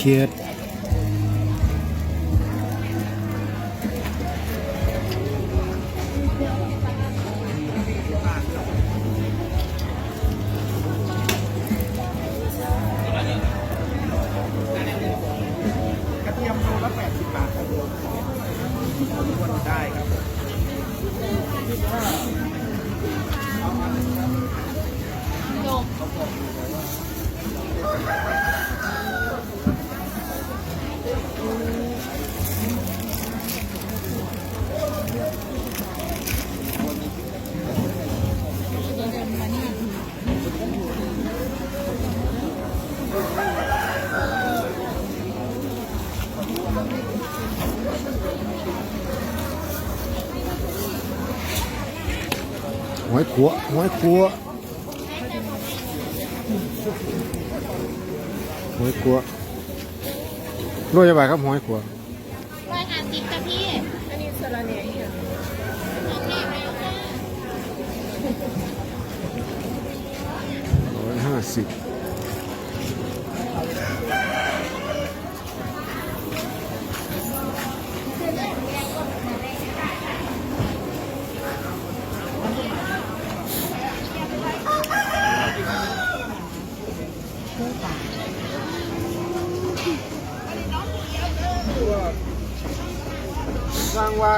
ขียดเขียดกระเทียมโลละ80บาทครับ หอยขัวหอยขัวหอยขัวโรยบาทครับหอยขัวร้อยห้าสิบค่ะพี่ อันนี้สลัดเนี่ยร้อยห้าสิบ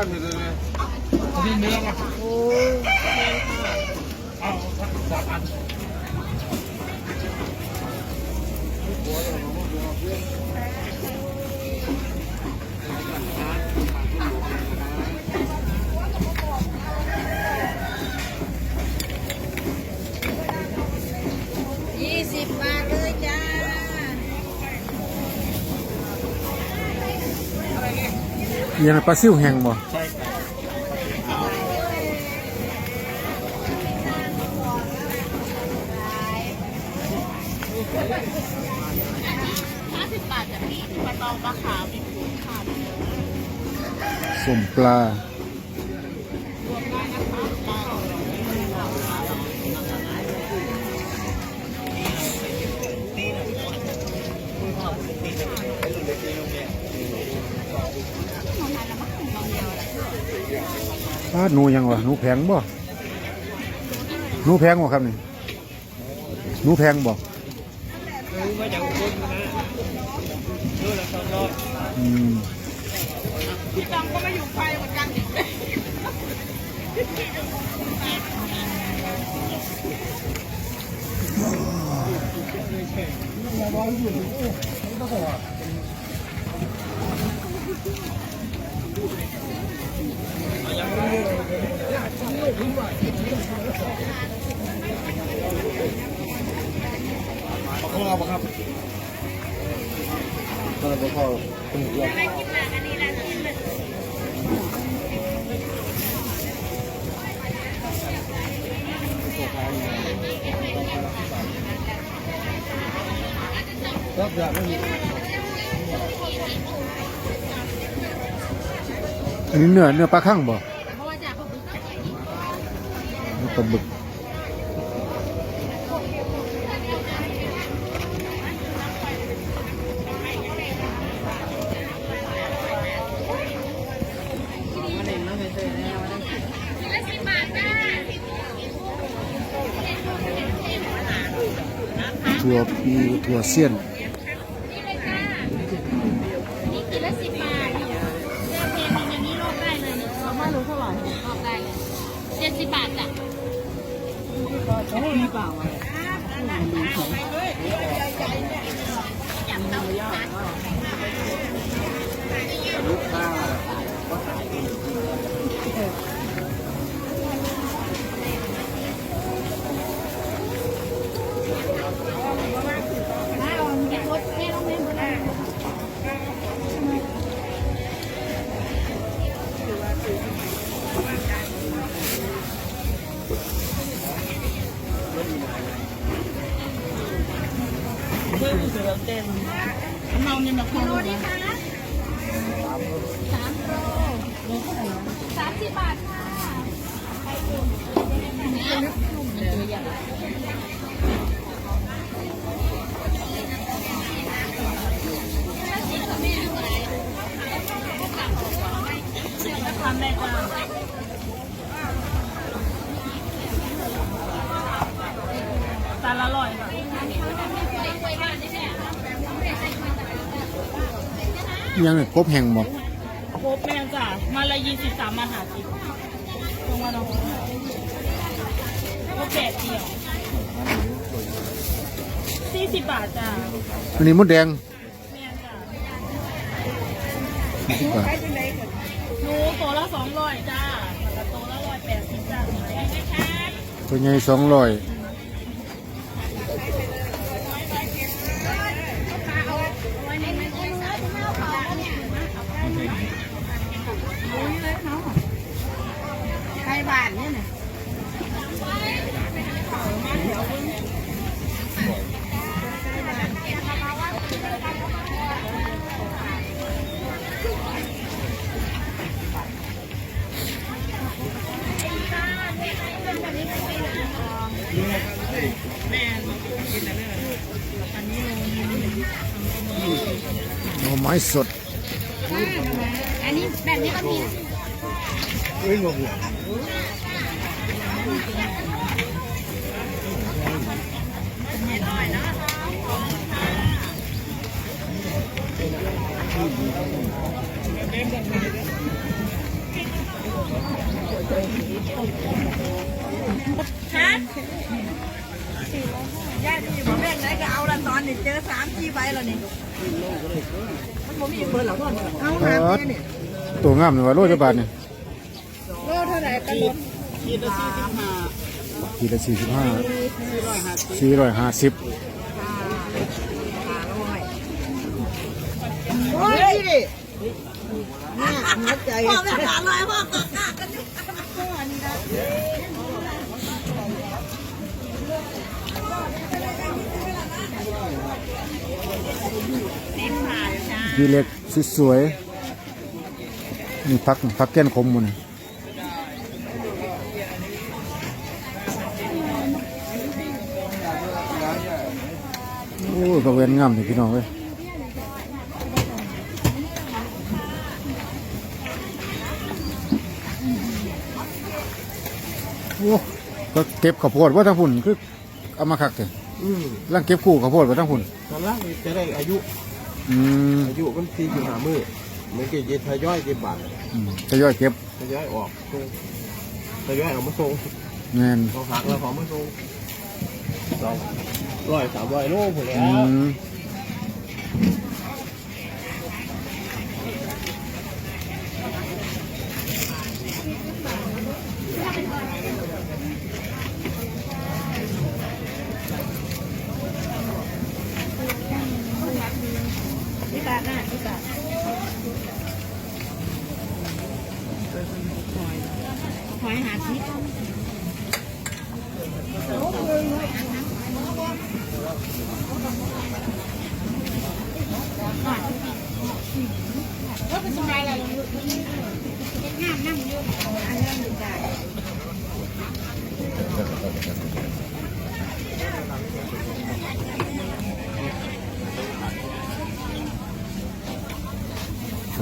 านเลยนี่เนื้อมาโอ้เอาสามอันยี่สิบบาทเลยจ้ายังปลาซิ่วแห้งบ่ ห้าสิบบาทจ้ะพี่ปลาตองปลาขาวมีปูค่ะสมปลาปลาหนูยังวะหนูแพงบ่หนูแพงบ่ครับนี่หนูแพงบ่รู้ มาจากอุบลนะรู้ละสองร้อยอืมพี่ตองก็มาอยู่ไฟเหมือนกัน ขอบคุณครับครับตอนนี้พอคุณยอดไม่กินหนักอันนี้แหละกินเลยครับอยากไม่มีอันนี้เนื้อเนื้อปลาข้างบ่เพราะว่าจากเขาบึกเนื้อปลาบึก ละสิบบาทจ้า ถั่วปีถั่วเสี้ยนนี่เลยจ้านี่กินละสิบบาทเนี่ยเจ้าเพนอย่างนี้โลกได้เลยเนี่ยเราไม่รู้เท่าไหร่โลกได้เลยเจ็ดสิบบาทจ้ะลูกค้า เราเนี่ยมาโลดีคะสามโลสามสิบบาทค่ะทำได้จ้าจานละร้อยค่ะ ยังเนี่ยกบแห้งบ่โคบแม่งจ้ะมาละยี่สิบสามมาหาสิบตรงมาเนาะก็แปดเดียวสี่สิบบาทจ้ะอันนี้มดแดงแม่งจ้ะสิบบาทหนูตัวละสองร้อยจ้าแล้วตัวละร้อยแปดสิบจ้าตัวใหญ่สองร้อย ใครบ้านเนี่ยนะ หน่ อไม้สด อันนี้แบบนี้ก็มีนะ ตัวงามเลยว่าโลจะบาทเนี่ยโลเท่าไหร่กันลดขีดละสี่สิบห้าขีดละสี่สิบห้าสี่ร้อยห้าสิบสี่ร้อยห้าสิบห้าร้อยโอ้ยดิเนี่ยหัวใจพ่อแม่ห้าร้อยพ่อก็กล้ากันอยู่พ่อนี่นะดีเล็กสวยๆ นี่พักพักแก้นขมหมันโอ้ยกระเวนงามเลยพี่น้องเว้ยโอ้ก็เก็บข้าวโพดว่าทั้งพุ่นคือเอามาคักเลยอืมร่างเก็บกู้ข้าวโพดว่าทั้งพุ่นตอนแรกจะได้อายุ อืมอายุมันสี่สิบห้ามือเห มือนกับเย็นทยอยเก็บบาทอืมทยอยเก็บทยอยออกส่งทยอยเอามาส่งเงินเขาหักแล้วเขามาส่งสองร้อยสามร้อยโลหมดแล้อืวม นี่บาทน่ะนี่บาท หอยหาสิบ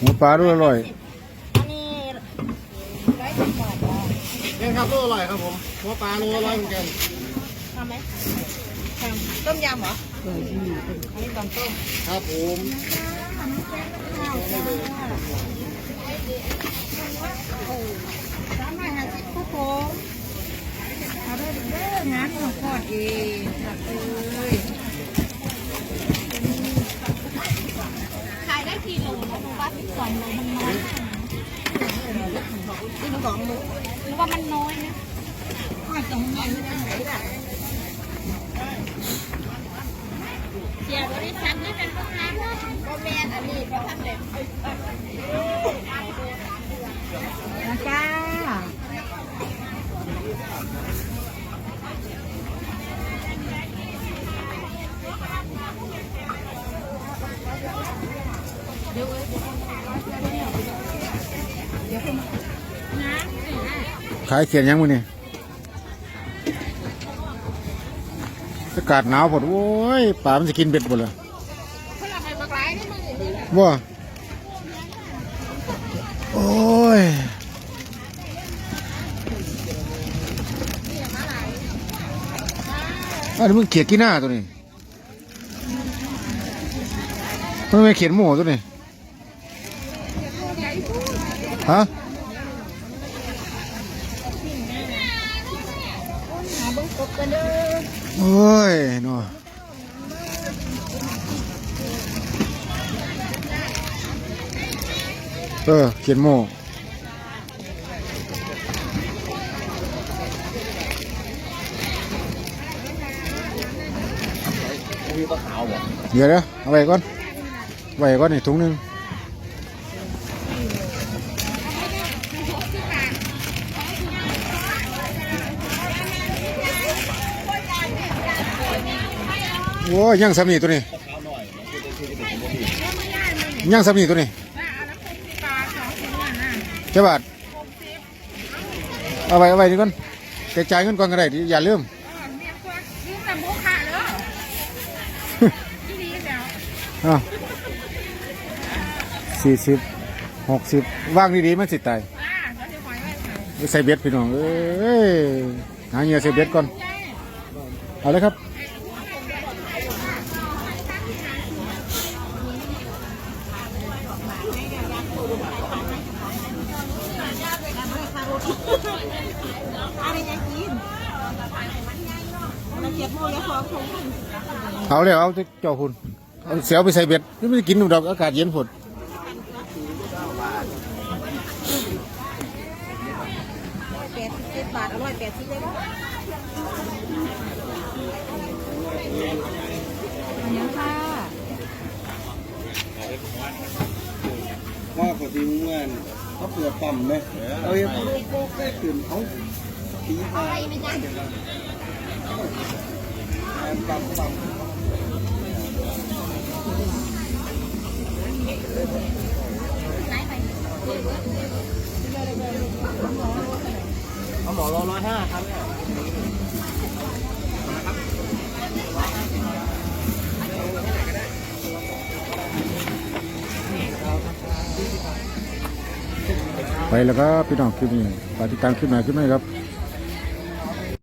หัวปลาด้วยอร่อย อันนี้ร้อยสิบบาทจ้าเนี่ยครับโลอร่อยครับผมหัวปลาโลอร่อยเหมือนกันทำไหมทำต้มยำเหรออันนี้ตำต้มครับผมสามร้อยห้าสิบครับผม เอาได้เด้องานของพ่อเองครับเอ้ยขายได้ทีโลนะหนูว่าสิบสองโลมันน้อยนี่มันของมือหรือว่ามันน้อยนะเสียบริษัทนี่เป็นพ่อค้าพ่อแม่อันนี้พ่อทำเด็ก นะจ้า น้ำสิอะ ขายเขียนยังมือนี่อากาศหนาวพอดโว้ยป่ามันจะกินเบ็ดหมดเลยเขาเราให้บักไลนี่มึงอย่างนี้แหละว่าโอ้ยอันนี้มึงเขียดกี่หน้าตัวนี้มันไม่เขียนหมูตัวนี้ฮะ หาเบิ้งกบกันเด้อ โอ้ยเนาะเออเขียนหมูเดี๋ยวเดี๋ยวเอาไว้ก่อนไว้ก่อนนี่ถุงหนึง โอ้ยยังสำนีตัวนี้ยังสำนีตัวนี้เจ้าบาทเอาไว้เอาไว้ดีก่อนแกจ่ายเงินก่อนก็ได้ดิอย่าลืมยืมแต่บุกขาเด้อที่ดีแล้วอะสี่สิบหกสิบว่างดีๆมันสิตายอ่าก็จะปล่อยไว้ค่ะใส่เบ็ดพี่น้องเอ้ยหาเหยื่อใส่เบ็ดก่อน เอาเลยครับ อะไรยังกินเรา เก็บหมูแล้วพอคงเอาเลยเอาเจ้าคุณเอาเสียวไปใส่เบ็ดนี่ไม่ได้กินดอกอากาศเย็นฝนแปดสิบบาทอร่อยแปดสิบเลยเนาะยังค่ะว่าพอดีเมื่อนเขาเปลือกต่ำไหมเอาอย่างโป๊กโป๊กได้ขึ้นเขาตีหาต่ำต่ำ เอาหมอรอร้อยห้าครับเนี่ยไปแล้วครับพี่น้องคลิปนี้ฝากติดตามคลิปใหม่คลิปใหมครับ